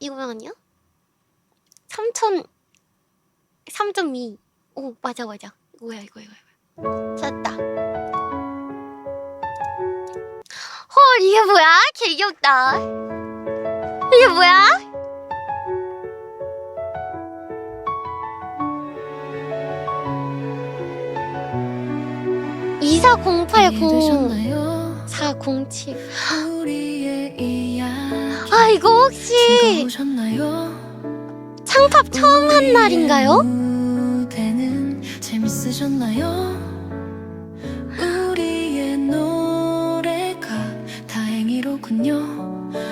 이거는요? 3천 3.2. 오 맞아 맞아. 뭐야 이거 이거 이거. 찾았다. 헐 이게 뭐야? 개 귀엽다. 이게 뭐야? 2408 0 4 0 7 아 이거 혹시 창팝 처음 한 날인가요?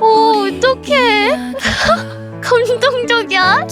오 어떡해. 감동적이야.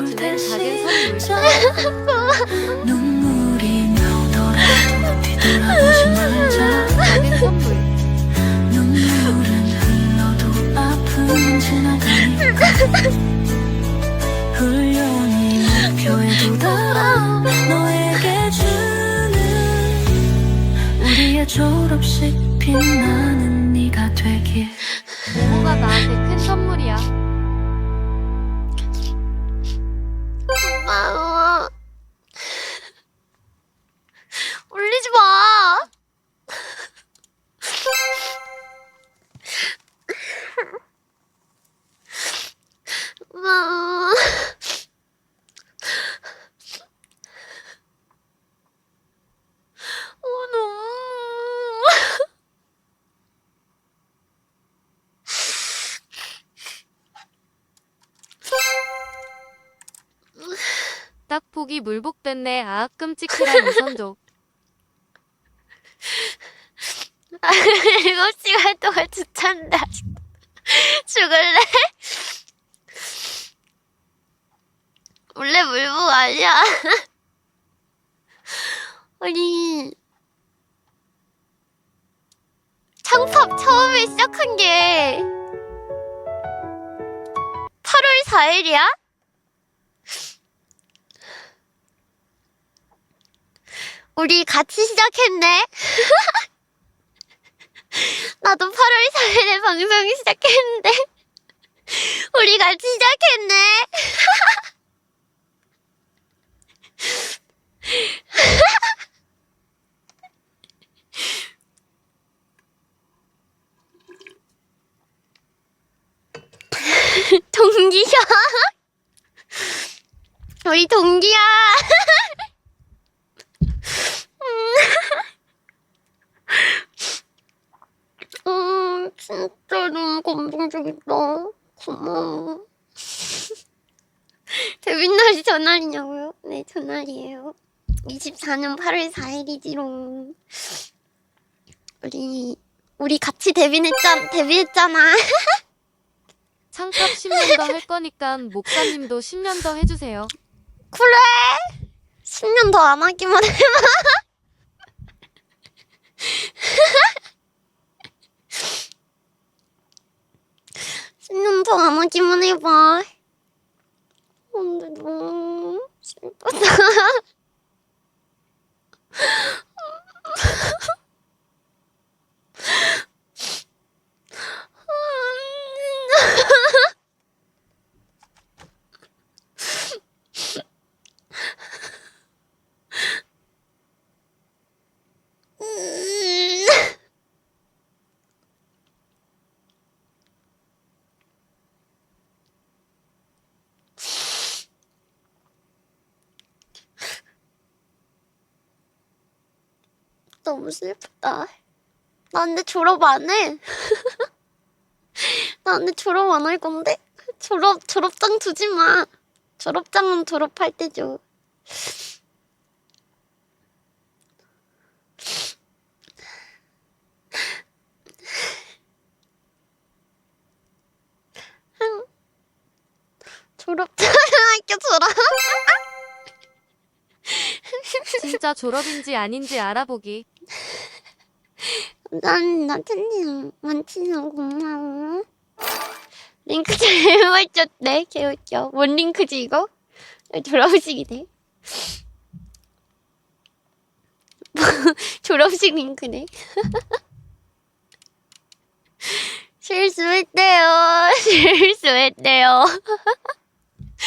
주는 작은 선물이죠. 훈련이 목표에도 너에게 주는 우리의 졸업식 빛나는 네가 되길. 물복됐네. 아, 끔찍한 이선족. 7시간 동안 주찬다. 죽을래? 원래 물복 아니야. 아니. 창팝 처음에 시작한 게 8월 4일이야? 우리 같이 시작했네. 나도 8월 4일에 방송 시작했는데 우리 같이 시작했네. 동기야. 우리 동기야. 음, 진짜 너무 감동적이다. 고마워. 데뷔 날이 전날이냐고요? 네, 전날이에요. 24년 8월 4일이지롱. 우리, 우리 같이 데뷔했잖, 데뷔했잖아. 창값 10년 더 할 거니까 목사님도 10년 더 해주세요. 그래! 10년 더 안 하기만 해봐. 십년더 안 하기만 해봐. 근데 너무 슬프다. 음. 너무 슬프다. 나 근데 졸업 안 해. 나 근데 졸업 안 할 건데? 졸업, 졸업장 주지 마. 졸업장은 졸업할 때 줘. 졸업장 학교 졸업. 진짜 졸업인지 아닌지 알아보기. 텐디는 많지는 고마워. 링크 멋졌네. 개웃겨. 뭔 링크지, 이거? 졸업식이네. 졸업식 링크네. 실수했대요. 실수했대요.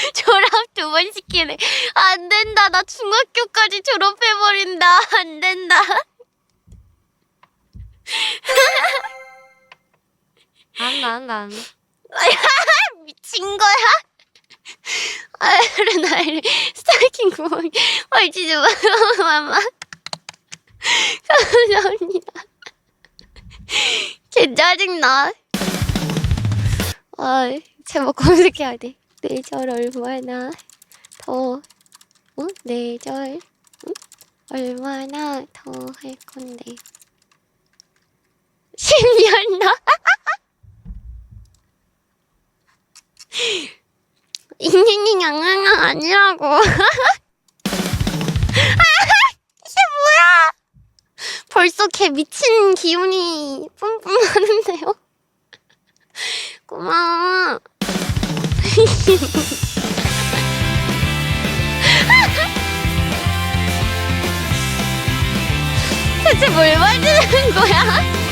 졸업 두 번 시키네. 안 된다. 나 중학교까지 졸업해버린다. 안 된다. 앙앙앙. 미친 거야? 아이를 나이를 스타킹 구멍 얼지지 마, 마마. 감사합니다. 개 짜증나. 아, 제목 검색해야 돼. 내절 얼마나 더, 어? 내절, 응? 얼마나 더 할 건데. 10년 나? 잉잉잉 양양양 아니라고. 아, 이게 뭐야? 벌써 개 미친 기운이 뿜뿜 하는데요. 고마워. 대체 뭘 만드는 거야?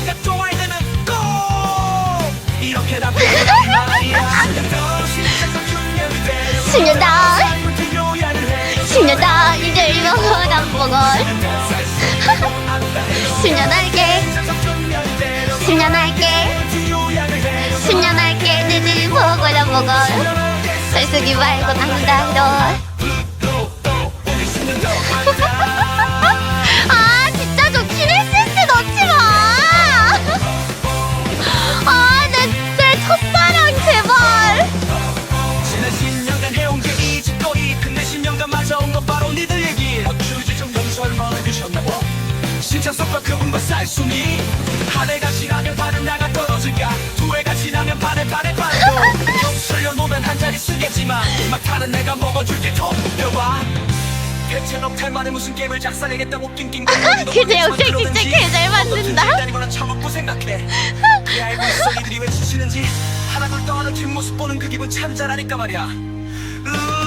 여지가 좋아야 되면 꼭 이렇게 다 신년다. 신년다. 이제 일명하다 먹어. 신년할게. 신년할게. 신년할게. 내들 먹어라 먹어. 살쓰기 말고 당다 너. 나가 떨어질까? 두 해가 지나면 반에 반에 반에도. 욕설려놓으면 한 자리 쓰겠지만 막타는 내가 먹어줄게. 덤벼봐. 대체 너 탈만에 무슨 게임을 작사내겠다고 낑낑거리는 그제 역시 진짜 개잘 맞는다 참고 생각해. 알고 있어 이들이 왜 지치는지. 하나둘 떠하는 모습 보는 그 기분 참 잘하니까 말이야. 으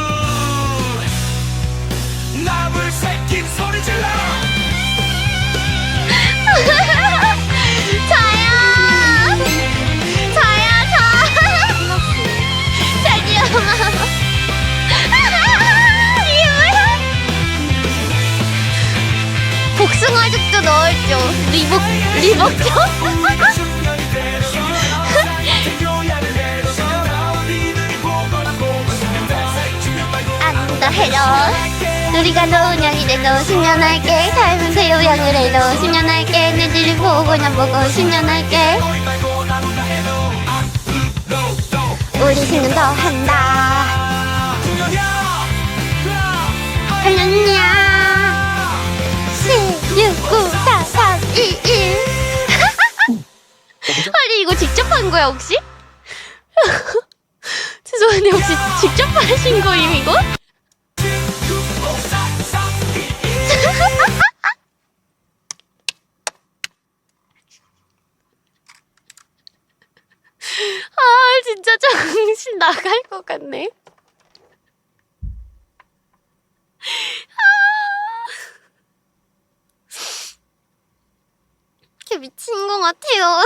리복 리복죠 해줘 우리가 넣은 양이래 너 10년 할게. 살면서 요양을 해너 10년 할게. 내지를 보고나 보고 10년 할게. 우리 10년 더 한다 이거 직접 한 거야 혹시? 죄송한데 혹시 직접 하신 거임 이거? 아 진짜 정신 나갈 것 같네. 아. 미친 것 같아요.